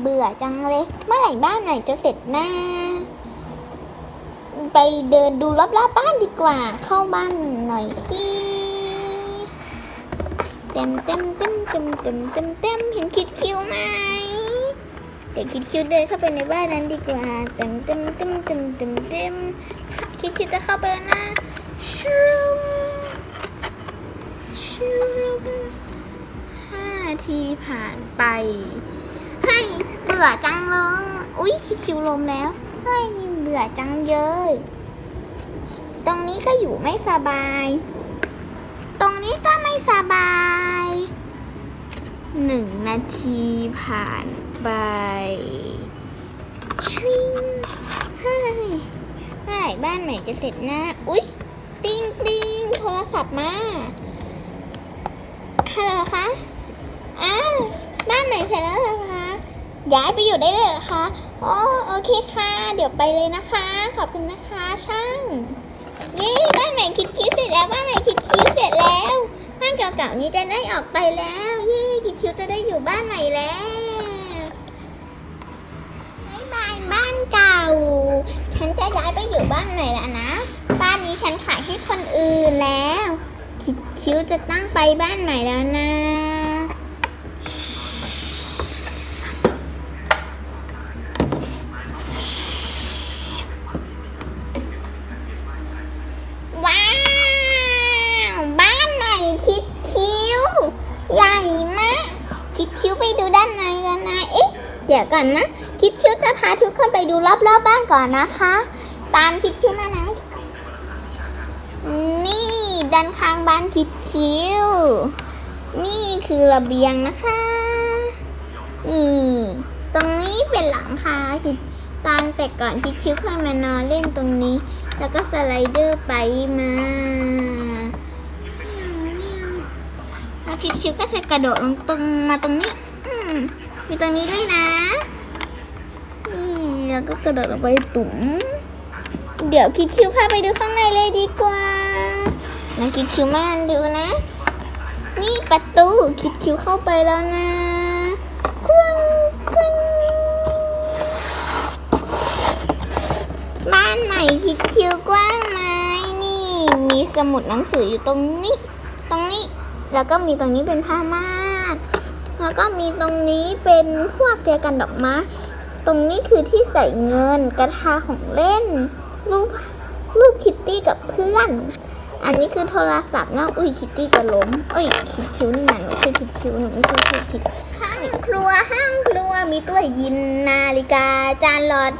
เบื่อจังเลย เมื่อไหร่บ้านไหนจะเสร็จนะไปเดินดูรอบๆบ้านดีกว่า เข้าบ้านหน่อยสิเต็มเต็มเต็มเต็มเต็มเต็มเต็มเห็นคิดคิวไหมเดี๋ยวคิดคิวเดินเข้าไปในบ้านนั้นดีกว่าเต็มเต็มเต็มเต็มเต็มเต็มคิดคิวจะเข้าไปแล้วนะชุมชุมห้าทีผ่านไป บื่อจังเลย อุ๊ยคิวลมแล้วเฮ้ยเบื่อจังเลยตรงนี้ก็อยู่ไม่สบาย ตรงนี้ก็ไม่สบาย หนึ่งนาทีผ่านไปชิงเฮ้ยเมื่อไหร่บ้านใหม่จะเสร็จนะ อุ๊ยติ้งติ้งโทรศัพท์มาฮัลโหลคะอ้าวบ้านใหม่เสร็จแล้วเหรอคะ ย้ายไปอยู่ได้เลยเหรอคะอ๋อโอเคค่ะ เดี๋ยวไปเลยนะคะ ขอบคุณนะคะช่างเย้บ้านใหม่คิดคิดเสร็จแล้วบ้านใหม่คิดคิดเสร็จแล้วบ้านเก่าๆนี้จะได้ออกไปแล้วเย้คิดคิดจะได้อยู่บ้านใหม่แล้วบายบายบ้านเก่า ฉันจะย้ายไปอยู่บ้านใหม่แล้วนะ บ้านนี้ฉันขายให้คนอื่นแล้ว คิดคิ้วจะตั้งไปบ้านใหม่แล้วนะ ว้าว บ้านใหม่คิดคิ้ว ใหญ่มาก คิดคิ้วไปดูด้านในกันนะ เอ๊ะ เดี๋ยวก่ อนนะ คิดคิวจะพาทุกคนไปดูรอบๆบบ้านก่อนนะคะ ตามคิดคิวมานะนี่ด้านข้างบ้านคิดคิว นี่คือระเบียงนะคะนี่ตรงนี้เป็นหลังคาคิดตามแต่ก่อนคิดคิวเคยมานอนเล่นตรงนี้ แล้วก็สไลเดอร์ไปมาแล้วคิดคิวก็จะกระโดดลงตรงมาตรงนี้ อืมมีตรงนี้ด้วยนะ แล้วก็กระโดดลงไปตุ๋มเดี๋ยวคิดคิวพาไปดูข้างในเลยดีกว่าแล้วคิดคิวมาดูนะ นี่ประตูคิดคิวเข้าไปแล้วนะครุงครุงบ้านใหม่คิดคิวกว้างไหมนี่ มีสมุดหนังสืออยู่ตรงนี้ ตรงนี้ แล้วก็มีตรงนี้เป็นผ้าม่านแล้วก็มีตรงนี้เป็นพวกเทียกันดอกไม้ ตรงนี้คือที่ใส่เงินกระทาของเล่น รูปรูปคิตตี้กับเพื่อน อันนี้คือโทรศัพท์นะอุ้ยคิตตี้จะล้มเอ้ยคิดคิ้วนี่นะหนูชื่อคิดคิ้วหนูไม่ใช่ชื่อคิดห้างครัวห้างครัวมีตู้ยินนาฬิกา จานหลอด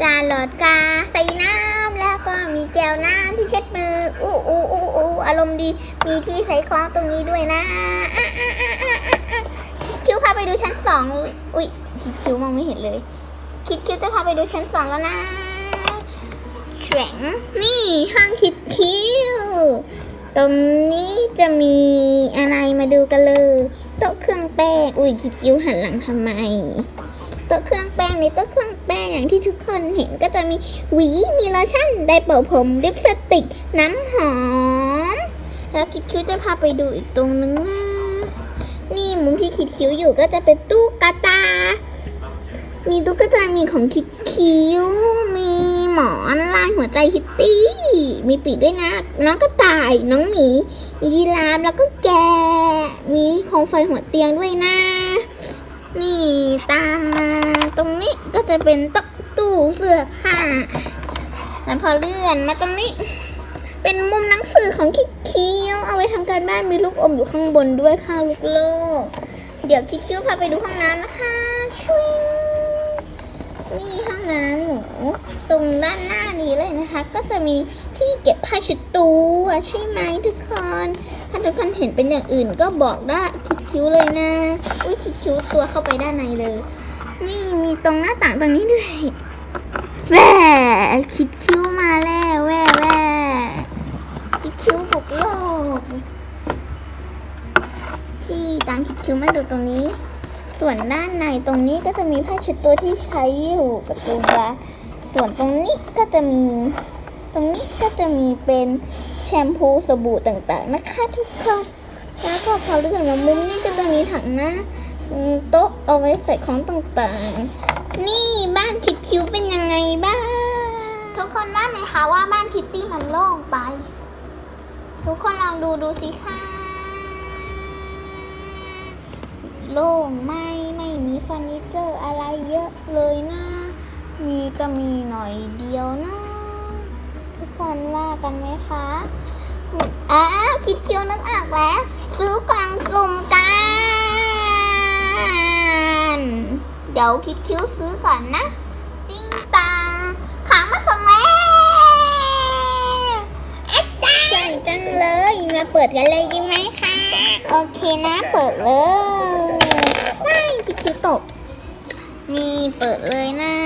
จานหลอดกาใส่น้ำแล้วก็มีแก้วน้ำที่เช็ดมืออู้อู้อู้อู้อารมณ์ดีมีที่ใส่ของตรงนี้ด้วยนะคิดคิ้วพาไปดูชั้นสองอุ้ย คิดคิ้วมองไม่เห็นเลย คิดคิ้วจะพาไปดูชั้นสองแล้วนะแฉงนี่ห้างคิดคิ้ว ตรงนี้จะมีอะไรมาดูกันเลยโต๊ะเครื่องแป้งอุ้ยคิดคิ้วหันหลังทำไมโต๊ะเครื่องแป้งในโต๊ะเครื่องแป้งอย่างที่ทุกคนเห็นก็จะมีหวีมีโลชั่นไดเป่าผมลิปสติกน้ำหอม แล้วคิดคิ้วจะพาไปดูอีกตรงนึงนะนี่มุมที่คิดคิ้วอยู่ก็จะเป็นตู้กาตามีตุ๊กตา ของคิดคิ้วมีหมอนลายหัวใจคิตตี้ มีปีกด้วยนะ น้องกระต่ายน้องหมียีราฟแล้วก็แกะมีโคมไฟหัวเตียงด้วยนะ นี่ตามมาตรงนี้ก็จะเป็นโต๊ะตู้เสื้อผ้าแล้วพอเลื่อนมาตรงนี้ เป็นมุมหนังสือของคิดคิ้วเอาไว้ทำการบ้านมีลูกอมอยู่ข้างบนด้วยค่ะลูกโลก เดี๋ยวคิดคิ้วพาไปดูห้องน้ำนะคะช่วย นี่ห้องน้ำหนูตรงด้านหน้านี้เลยนะคะ ก็จะมีที่เก็บผ้าเช็ดตัวใช่ไหมทุกคน ถ้าทุกคนเห็นเป็นอย่างอื่นก็บอกได้คิดคิ้วเลยนะ อุ้ยคิดคิ้วตัวเข้าไปด้านในเลย นี่มีตรงหน้าต่างตรงนี้ด้วยแหวคิดคิ้วมาแล้วแหวแหวคิดคิ้วบุกโลกที่ตามคิดคิ้วมาดูตรงนี้ ส่วนด้านในตรงนี้ก็จะมีผ้าเช็ดตัวที่ใช้อยู่กับตัวปลาส่วนตรงนี้ก็จะมี ตรงนี้ก็จะมีเป็นแชมพูสบู่ต่างๆนะคะทุกคนแล้วก็พอเลื่อนมามุมนี้ก็จะมีถังนะโต๊ะเอาไว้ใส่ของต่างๆ นี่บ้านคิดคิวเป็นยังไงบ้าง ทุกคนว่าไหมคะว่าบ้านคิตตี้มันโล่งไป ทุกคนลองดูดูสิคะ โล่งไม่ไม่มีเฟอร์นิเจอร์อะไรเยอะเลยนะ มีก็มีหน่อยเดียวนะ ทุกคนว่ากันไหมคะอ้าคิดคิวนึกออกแล้ว ซื้อกล่องสุ่มกัน เดี๋ยวคิดคิวซื้อก่อนนะ ติ้งตังขามาส่งแล้วอาจารย์ใหญ่จังเลย มาเปิดกันเลยดีไหมคะ โอเคนะ เปิดเลยายคิดคิวตก นี่เปิดเลยนะ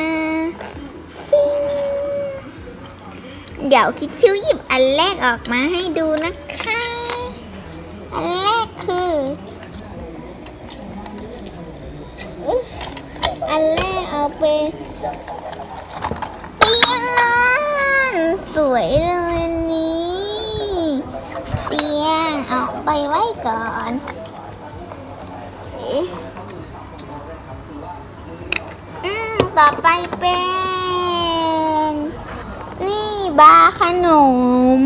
ฟิงเดี๋ยวคิดคิวหยิบอันแรกออกมาให้ดูนะคะ อันแรกคือ อันแรกเอาไปเตียงนอนสวยเลยนนี้ เตียงเอาไปไว้ก่อน ต่อไปเป็น นี่บาร์ขนม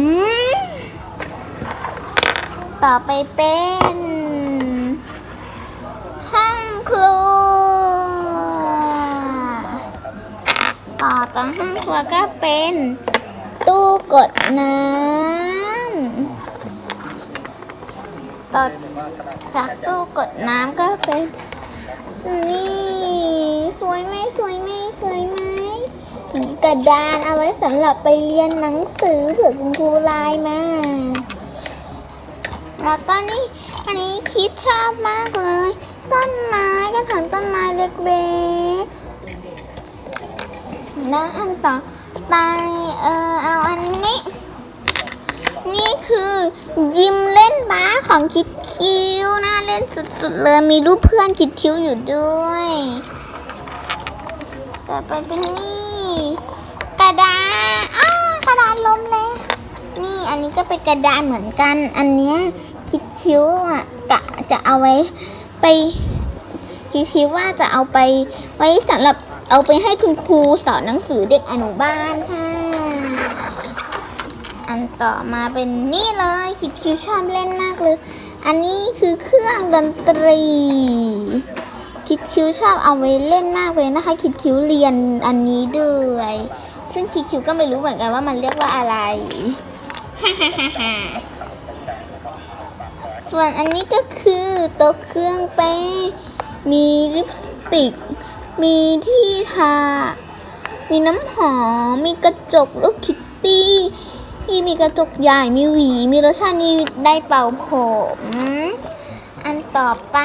ต่อไปเป็นห้องครัวต่อจากห้องครัวก็เป็น ตู้กดน้ำต่อจากตู้กดน้ำก็เป็นนี่ สวยไหมสวยไหมสวยไหมกระดานเอาไว้สำหรับไปเรียนหนังสือเผื่อคุณครูไลน์มา แล้วก็นี่อันนี้คิดชอบมากเลย ต้นไม้กระถางต้นไม้เล็กๆแล้วอันต่อไปเออเอาอันนี้ นี่คือยิมเล่นบาสของคิดคิวน่าเล่นสุดๆเลยมีรูปเพื่อนคิดคิวอยู่ด้วย ต่อไปเป็นนี่ กระดาษอ้ากระดานล้มเลย นี่อันนี้ก็เป็นกระดานเหมือนกัน อันเนี้ยคิดคิ้วอะกะจะเอาไว้ไปคิดคิดว่าจะเอาไปไว้สำหรับเอาไปให้คุณครูสอนหนังสือเด็กอนุบาลค่ะ อันต่อมาเป็นนี่เลยคิดคิวชอบเล่นมากเลย อันนี้คือเครื่องดนตรี คิดคิวชอบเอาไว้เล่นมากเลยนะคะ คิดคิวเรียนอันนี้ด้วย ซึ่งคิดคิวก็ไม่รู้เหมือนกันว่ามันเรียกว่าอะไรส่วนอันนี้ก็คือโต๊ะเครื่องแป้งมีลิปสติก มีที่ทา มีน้ำหอม มีกระจกลูกคิตตี้ที่มีกระจกใหญ่ มีหวี มีรสชาติ มีได้เป่าผม อันต่อไป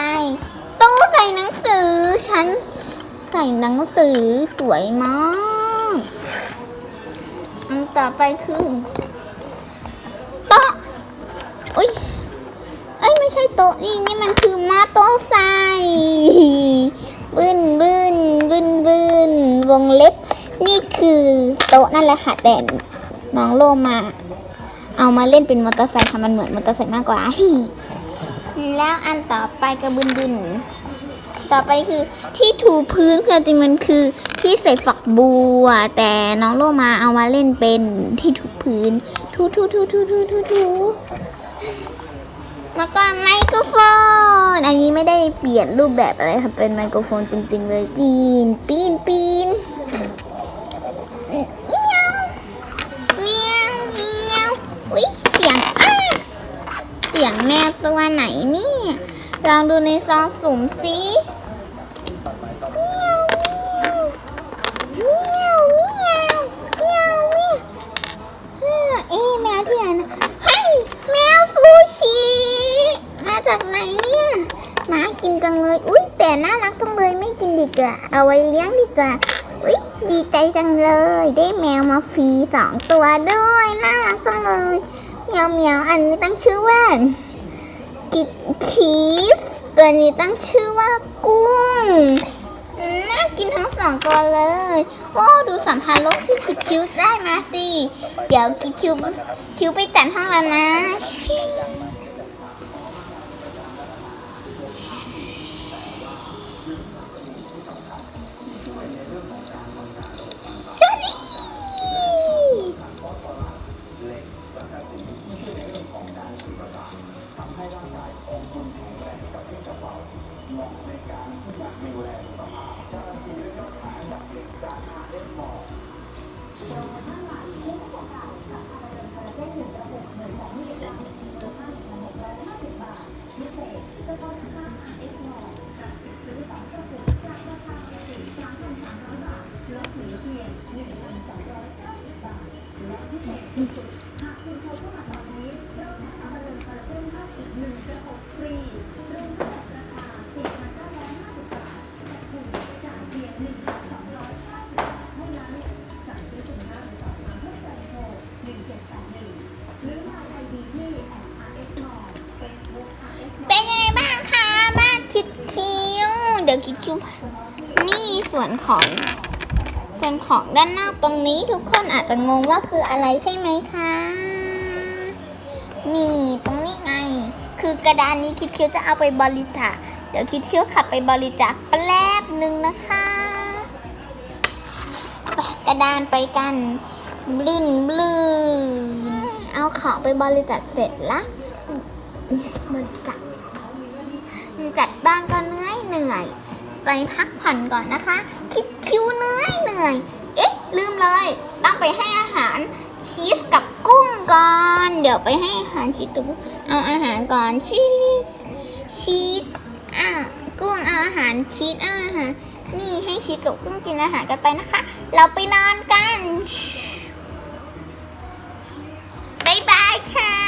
ใส่หนังสือ ฉันใส่หนังสือสวยมากอันต่อไปคือโต๊ะอุ้ยเอ้ยไม่ใช่โต๊ะนี่นี่มันคือม้อโต๊ะใส่บึ้นบึ้นบึ้นบึ้นวงเล็บ นี่คือโต๊ะนั่นแหละค่ะแต่น้องโลมา เอามาเล่นเป็นมอเตอร์ไซค์ค่ะมันเหมือนมอเตอร์ไซค์มากกว่าแล้วอันต่อไปก็บึนบึน ต่อไปคือที่ถูพื้นคือจริงมันคือที่ใส่ฝักบัว แต่น้องโลมาเอามาเล่นเป็นที่ถูพื้นทูทูทูทูทูทูทูแล้วก็ไมโครโฟน อันนี้ไม่ได้เปลี่ยนรูปแบบอะไรค่ะเป็นไมโครโฟนจริงๆเลยปีนปีนปีนเมียวเมียวเมียวอุ้ยเสียงอ้าเสียงแมวตัวไหนเนี่ยลองดูในซองสุ่มสิเมียวเมียวเมียวเมียวเมียวเฮ้อเอ๊ะแมวที่ไหนนะเฮ้ยแมวซูชิ มาจากไหนเนี่ยหมากินจังเลย อุ๊ย แต่น่ารักจังเลยไม่ กว่า เอาไว้เลี้ยงดีกว่า อุ๊ย ดีใจจังเลย ได้แมวมาฟรีสองตัวด้วย น่ารักจังเลยเหมียวเหมียวอันนี้ตั้งชื่อว่ากิดคีฟตัวนี้ตั้งชื่อว่ากุ้งน่ากินทั้งสองตัวเลย โอ้ ดูสัมภาระที่คิดคิวได้มาสิ เดี๋ยวคิดคิวคิวไปจัดห้องแล้วนะ นี่ส่วนของ ส่วนของด้านนอกตรงนี้ทุกคนอาจจะงงว่าคืออะไรใช่ไหมคะนี่ตรงนี้ไง คือกระดานนี้คิดคิวจะเอาไปบริจาคเดี๋ยวคิดคิวขับไปบริจาคแป๊บหนึ่งนะคะกระดานไปกันบลื่นบลื่นเอาของไปบริจาคเสร็จละบริจาคจัดบ้านก็เหนื่อยเหนื่อย ไปพักผ่อนก่อนนะคะ คิดคิวเหนื่อยเหนื่อย เอ๊ะ ลืมเลย ต้องไปให้อาหารชีสกับกุ้งก่อน เดี๋ยวไปให้อาหารชีสกับกุ้งเอาอาหารก่อนชีสชีสอะกุ้งเอาอาหารชีสเอาอาหารนี่ให้ชีสกับกุ้งกินอาหารกันไปนะคะ เราไปนอนกันบ๊ายบายค่ะ